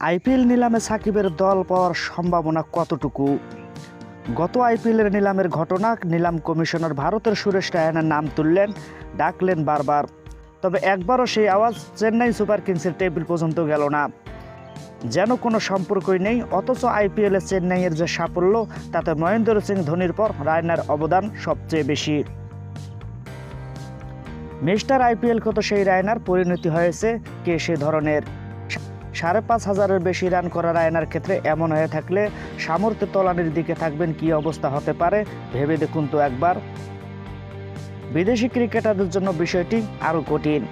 IPL নিলামে সাকিবের দল পাওয়ার সম্ভাবনা কতটুকু? গত আইপিএলের নিলামের ঘটনা, নিলাম কমিশনার ভারতের সুরেশ রায়নার নাম তুললেন, ডাকলেন বারবার। তবে একবারও সেই আওয়াজ চেন্নাই সুপার কিংসের টেবিল পর্যন্ত গেল না। যেন কোনো সম্পর্কই নেই, অথচ আইপিএলে চেন্নাইয়ের যে সাফল্য, তাতে মহেন্দ্র সিং ধোনির পর রায়নার অবদান সবচেয়ে বেশি। মিস্টার আইপিএল কত সেই রায়নার পরিণতি হয়েছে কে সে ধরনের। সাড়ে পাঁচ হাজারের বেশি রান করা রায়নার ক্ষেত্রে এমন হয়ে থাকলে সামর্থ্য তলানির দিকে থাকবেন কি অবস্থা হতে পারে, ভেবে দেখুন তো একবার। বিদেশি ক্রিকেটারদের জন্য বিষয়টি আরও কঠিন।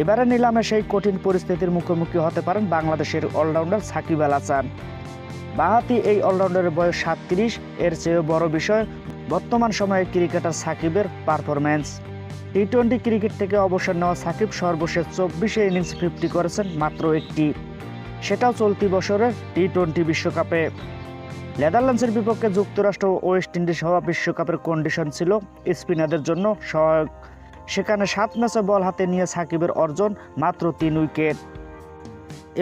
এবারে নিলামে সেই কঠিন পরিস্থিতির মুখোমুখি হতে পারেন বাংলাদেশের অলরাউন্ডার সাকিব আল হাসান। বাহাতি এই অলরাউন্ডারের বয়স সাতত্রিশ, এর চেয়েও বড় বিষয় বর্তমান সময়ে ক্রিকেটার সাকিবের পারফরম্যান্স টি টোয়েন্টি ক্রিকেট থেকে অবসর নেওয়া সাকিব সর্বশেষ চব্বিশে ইনিংস ফিফটি করেছেন মাত্র একটি। সেটাও চলতি বছরের টি টোয়েন্টি বিশ্বকাপে। নেদারল্যান্ডসের বিপক্ষে যুক্তরাষ্ট্র ও ওয়েস্ট ইন্ডিজ হওয়া বিশ্বকাপের কন্ডিশন ছিল স্পিনারদের জন্য সহায়ক। সেখানে সাত ম্যাচে বল হাতে নিয়ে সাকিবের অর্জন মাত্র তিন উইকেট।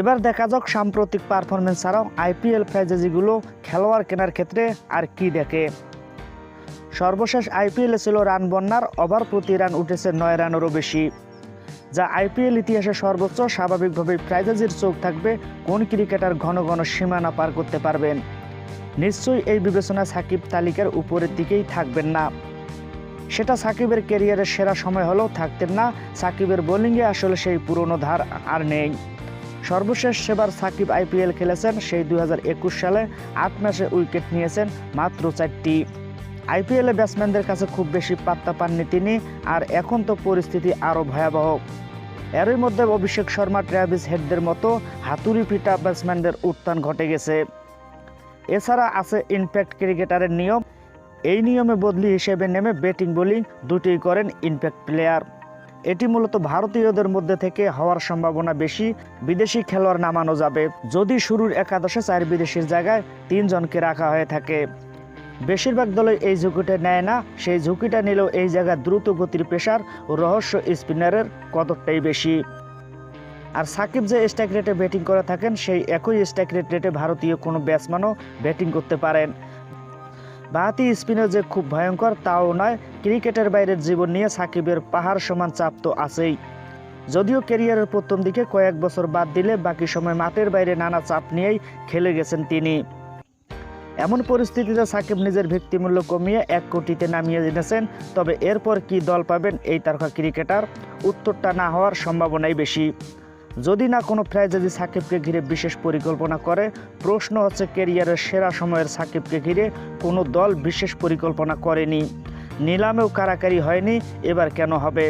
এবার দেখা যাক সাম্প্রতিক পারফরমেন্স ছাড়াও আইপিএল ফ্র্যাঞ্চাইজিগুলো খেলোয়াড় কেনার ক্ষেত্রে আর কি দেখে। সর্বশেষ আইপিএলে ছিল রান বন্যার, ওভার প্রতি রান উঠেছে নয় রানেরও বেশি। যা আইপিএল ইতিহাসে সর্বোচ্চ, স্বাভাবিকভাবেই ফ্র্যাঞ্চাইজির চোখ থাকবে কোন ক্রিকেটার ঘন ঘন সীমানা পার করতে পারবেন। নিশ্চয়ই এই বিবেচনা সাকিব তালিকার উপরের দিকেই থাকবেন না। সেটা সাকিবের ক্যারিয়ারের সেরা সময় হলেও থাকতেন না, সাকিবের বোলিংয়ে আসলে সেই পুরনো ধার আর নেই। সর্বশেষ সেবার সাকিব আইপিএল খেলেছেন সেই দু হাজার একুশ সালে, আট ম্যাচে উইকেট নিয়েছেন মাত্র চারটি। আইপিএলে ব্যাটসম্যানদের কাছে খুব বেশি পাত্তা পাননি তিনি, আর এখন তো পরিস্থিতি আরও ভয়াবহ। এরই মধ্যে অভিষেক শর্মা, ট্র্যাভিস হেডদের মতো হাতুড়ি পিটা ব্যাটসম্যানদের উত্থান ঘটে গেছে। এছাড়া আছে ইনপ্যাক্ট ক্রিকেটারের নিয়ম। এই নিয়মে বদলি হিসেবে নেমে ব্যাটিং, বোলিং দুটোই করেন ইনপ্যাক্ট প্লেয়ার। এটি মূলত ভারতীয়দের মধ্যে থেকে হওয়ার সম্ভাবনা বেশি, বিদেশি খেলোয়াড় নামানো যাবে। যদি শুরুর একাদশে চার বিদেশির জায়গায় তিনজনকে রাখা হয়ে থাকে। বেশিরভাগ দলই এই ঝুঁকিটা নেয় না। সেই ঝুঁকিটা নিলেও এই জায়গায় দ্রুত গতির পেশার ও রহস্য স্পিনারের কদরটাই বেশি। আর সাকিব যে স্ট্রাইক রেটে ব্যাটিং করে থাকেন, সেই একই স্ট্রাইক রেট রেটে ভারতীয় কোনো ব্যাটসম্যানও ব্যাটিং করতে পারেন। বাহাতি স্পিনার যে খুব ভয়ঙ্কর, তাও নয়, ক্রিকেটের বাইরের জীবন নিয়ে সাকিবের পাহাড় সমান চাপ তো আছেই। যদিও ক্যারিয়ারের প্রথম দিকে কয়েক বছর বাদ দিলে বাকি সময় মাঠের বাইরে নানা চাপ নিয়েই খেলে গেছেন তিনি। এমন পরিস্থিতিতে সাকিব নিজের ভিত্তিমূল্য কমিয়ে এক কোটিতে নামিয়ে এনেছেন তবে এরপর কি দল পাবেন এই তারকা ক্রিকেটার? উত্তরটা না হওয়ার সম্ভাবনাই বেশি। যদি না কোনো ফ্র্যাঞ্চাইজি সাকিবকে ঘিরে বিশেষ পরিকল্পনা করে, প্রশ্ন হচ্ছে ক্যারিয়ারের সেরা সময়ের সাকিবকে ঘিরে কোনো দল বিশেষ পরিকল্পনা করেনি। নিলামেও কারাকারি হয়নি, এবার কেন হবে?